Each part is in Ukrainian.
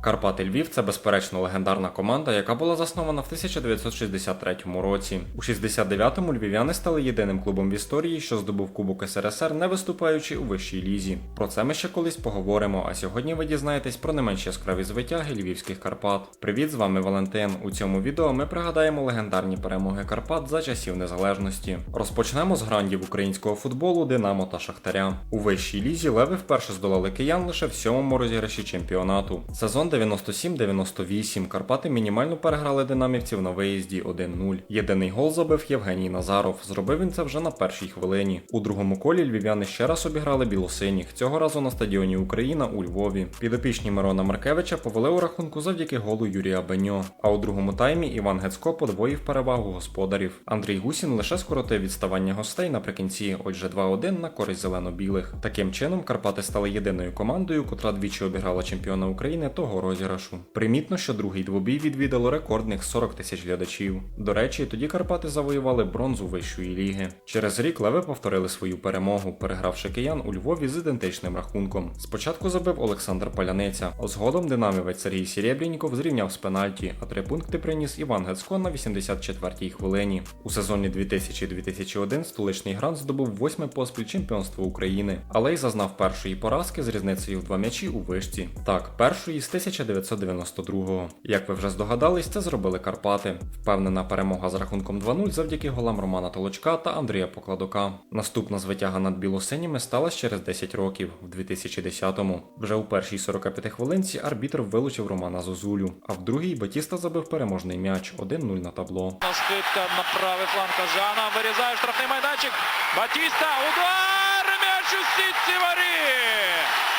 Карпати Львів це безперечно легендарна команда, яка була заснована в 1963 році. У 69-му львів'яни стали єдиним клубом в історії, що здобув Кубок СРСР, не виступаючи у вищій лізі. Про це ми ще колись поговоримо. А сьогодні ви дізнаєтесь про не менш яскраві звитяги львівських Карпат. Привіт, з вами Валентин. У цьому відео ми пригадаємо легендарні перемоги Карпат за часів незалежності. Розпочнемо з грандів українського футболу Динамо та Шахтаря. У вищій лізі леви вперше здолали киян лише в сьомому розіграші чемпіонату. Сезон 97-98 Карпати мінімально переграли динамівців на виїзді 1-0. Єдиний гол забив Євгеній Назаров. Зробив він це вже на першій хвилині. У другому колі львів'яни ще раз обіграли білосиніх, цього разу на стадіоні Україна у Львові. Підопічні Мирона Маркевича повели у рахунку завдяки голу Юрія Беньо. А у другому таймі Іван Гецько подвоїв перевагу господарів. Андрій Гусін лише скоротив відставання гостей наприкінці, отже 2-1 на користь зелено-білих. Таким чином Карпати стали єдиною командою, котра двічі обіграла чемпіона України того розіграшу. Примітно, що другий двобій відвідало рекордних 40 тисяч глядачів. До речі, тоді Карпати завоювали бронзу вищої ліги. Через рік леви повторили свою перемогу, перегравши киян у Львові з ідентичним рахунком. Спочатку забив Олександр Паляниця, а згодом динамівець Сергій Сєрєбрініков зрівняв з пенальті, а три пункти приніс Іван Гецько на 84-й хвилині. У сезоні 2000-2001 столичний грант здобув восьме поспіль чемпіонство України, але й зазнав першої поразки з різницею в два м'ячі у вишці. Так, першої з 1992-го. Як ви вже здогадались, це зробили Карпати. Впевнена перемога з рахунком 2-0 завдяки голам Романа Толочка та Андрія Покладока. Наступна звитяга над білосиніми сталася через 10 років, в 2010-му. Вже у першій 45 хвилинці арбітр вилучив Романа Зозулю, а в другій Батіста забив переможний м'яч 1-0 на табло. Скидка на правий фланг Кажана. Вирізає штрафний майданчик. Батіста. Удар! М'яч у сітці воріт!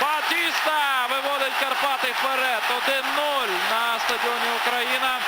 Батіста виводить Карпати вперед. 1-0 на стадіоні Україна.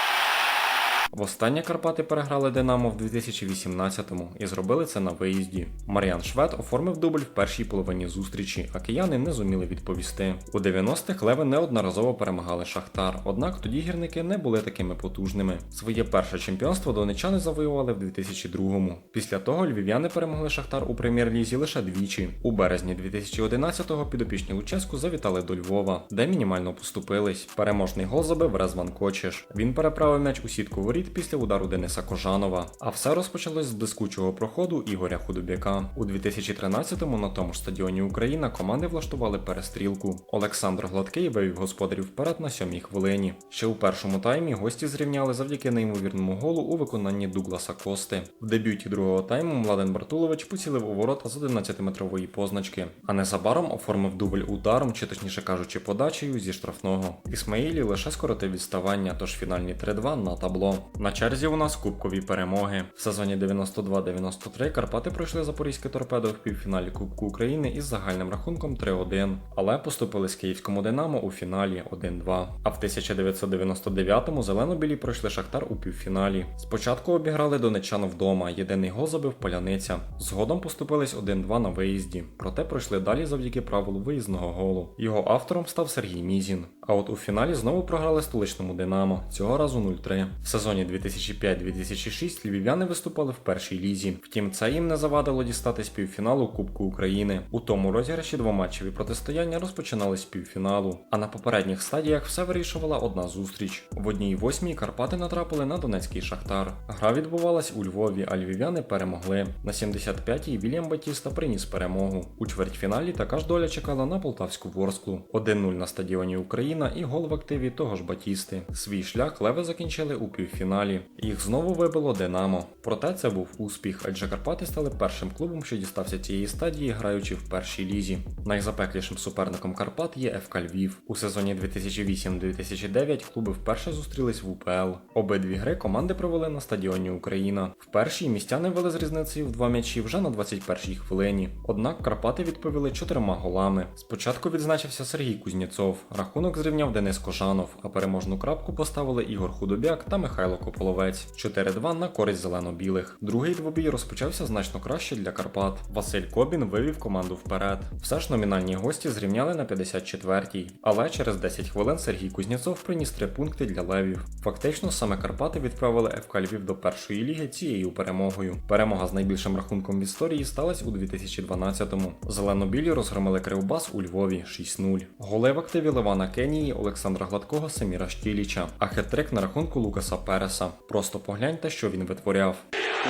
Востаннє Карпати переграли Динамо в 2018-му і зробили це на виїзді. Мар'ян Швед оформив дубль в першій половині зустрічі, а кияни не зуміли відповісти. У 90-х леви неодноразово перемагали Шахтар, однак тоді гірники не були такими потужними. Своє перше чемпіонство донечани завоювали в 2002-му. Після того львів'яни перемогли Шахтар у прем'єр-лізі лише двічі. У березні 2011-го підопічні Луческу завітали до Львова, де мінімально поступились. Переможний гол забив Резван Кочеш. Він переправив м'яч у сітку воріт після удару Дениса Кожанова. А все розпочалось з блискучого проходу Ігоря Худобяка. У 2013-му на тому ж стадіоні Україна команди влаштували перестрілку. Олександр Гладкий вивів господарів вперед на сьомій хвилині. Ще у першому таймі гості зрівняли завдяки неймовірному голу у виконанні Дугласа Кости. В дебюті другого тайму Младен Бартулович поцілив у ворота з 11-метрової позначки, а незабаром оформив дубль ударом, чи точніше кажучи, подачею зі штрафного. Ісмаїлі лише скоротив відставання, тож фінальні 3-2 на табло. На черзі у нас кубкові перемоги. В сезоні 92-93 Карпати пройшли Запорізьке торпедо в півфіналі Кубку України із загальним рахунком 3-1, але поступили з київському Динамо у фіналі 1-2. А в 1999-му зелено-білі пройшли Шахтар у півфіналі. Спочатку обіграли донечан вдома, єдиний гол забив Поляниця. Згодом поступились 1-2 на виїзді, проте пройшли далі завдяки правилу виїзного голу. Його автором став Сергій Мізін. А от у фіналі знову програли столичному Динамо, цього разу 0-3. В сезоні 2005-2006 львів'яни виступали в першій лізі. Втім, це їм не завадило дістати півфіналу Кубку України. У тому розіграші двоматчеві протистояння розпочинались з півфіналу. А на попередніх стадіях все вирішувала одна зустріч. В одній восьмій Карпати натрапили на Донецький Шахтар. Гра відбувалась у Львові, а львів'яни перемогли. На 75-й Вільям Батіста приніс перемогу. У чвертьфіналі така ж доля чекала на полтавську Ворсклу. 1-0 на стадіоні Україна і гол в активі того ж Батісти. Свій шлях леви закінчили у півфіналі. Їх знову вибило Динамо. Проте це був успіх, адже Карпати стали першим клубом, що дістався цієї стадії, граючи в першій лізі. Найзапеклішим суперником Карпат є ФК Львів. У сезоні 2008-2009 клуби вперше зустрілись в УПЛ. Обидві гри команди провели на стадіоні Україна. В першій містяни вели з різницею в два м'ячі вже на 21-й хвилині. Однак Карпати відповіли чотирма голами. Спочатку відзначився Сергій Кузнєцов. Рахунок зрівняв Денис Кожанов, а переможну крапку поставили Ігор Худобяк та Михайло Кополовець. 4-2 на користь зелено-білих. Другий двобій розпочався значно краще для Карпат. Василь Кобін вивів команду вперед. Все ж номінальні гості зрівняли на 54-й. Але через 10 хвилин Сергій Кузнєцов приніс 3 пункти для левів. Фактично, саме Карпати відправили ФК Львів до першої ліги цією перемогою. Перемога з найбільшим рахунком в історії сталася у 2012-му. Зелено-білі розгромили Кривбас у Львові 6-0. Голи в активі Левана Кенії лінії Олександра Гладкого Саміра Штіліча, а хет-трик на рахунку Лукаса Переса. Просто погляньте, що він витворяв.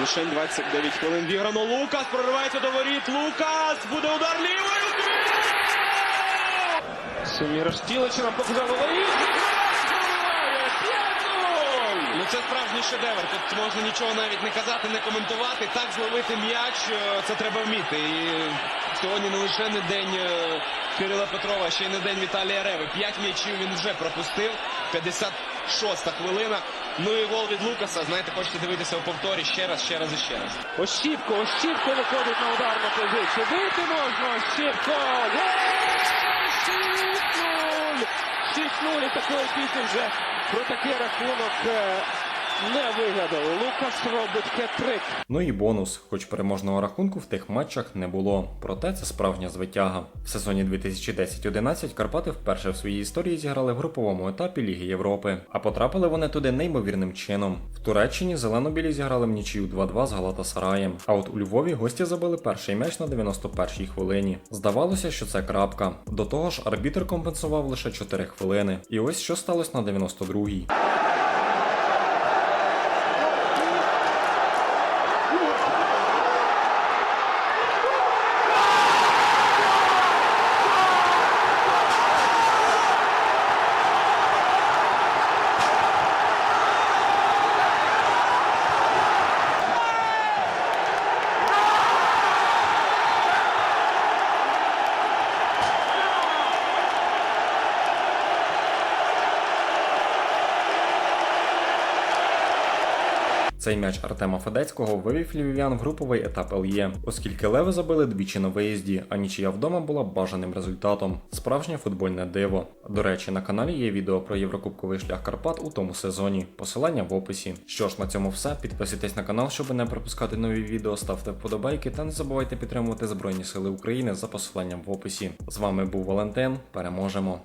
Лише 29 хвилин віграно. Лукас проривається до воріт. Лукас буде удар лівою. Штіличина показав воріт. Ну це справжній шедевр. Тут можна нічого навіть не казати, не коментувати. Так зловити м'яч е, це треба вміти. І сьогодні не лише не день е, Кирила Петрова, ще й не день Віталія Реви. П'ять м'ячів він вже пропустив. 56-та хвилина. Ну і гол від Лукаса. Знаєте, хочете дивитися у повторі ще раз, ще раз і ще раз. Ощіпко, Ощіпко виходить на ударну позицію. Бити можна, Ощіпко! Гол! 6-0! 6-0 і такої пісні вже про такий рахунок е, не вигадали. Лукас робить хет-трик. Ну і бонус, хоч переможного рахунку в тих матчах не було. Проте це справжня звитяга. В сезоні 2010-11 Карпати вперше в своїй історії зіграли в груповому етапі Ліги Європи, а потрапили вони туди неймовірним чином. В Туреччині зелено-білі зіграли в нічию 2-2 з Галатасараєм. А от у Львові гості забили перший м'яч на 91-й хвилині. Здавалося, що це крапка. До того ж, арбітр компенсував лише 4 хвилини. І ось що сталося на 92-й. Цей м'яч Артема Федецького вивів львів'ян в груповий етап ЛЄ, оскільки леви забили двічі на виїзді, а нічия вдома була бажаним результатом. Справжнє футбольне диво. До речі, на каналі є відео про єврокубковий шлях Карпат у тому сезоні. Посилання в описі. Що ж, на цьому все. Підписуйтесь на канал, щоб не пропускати нові відео, ставте вподобайки та не забувайте підтримувати Збройні Сили України за посиланням в описі. З вами був Валентин. Переможемо!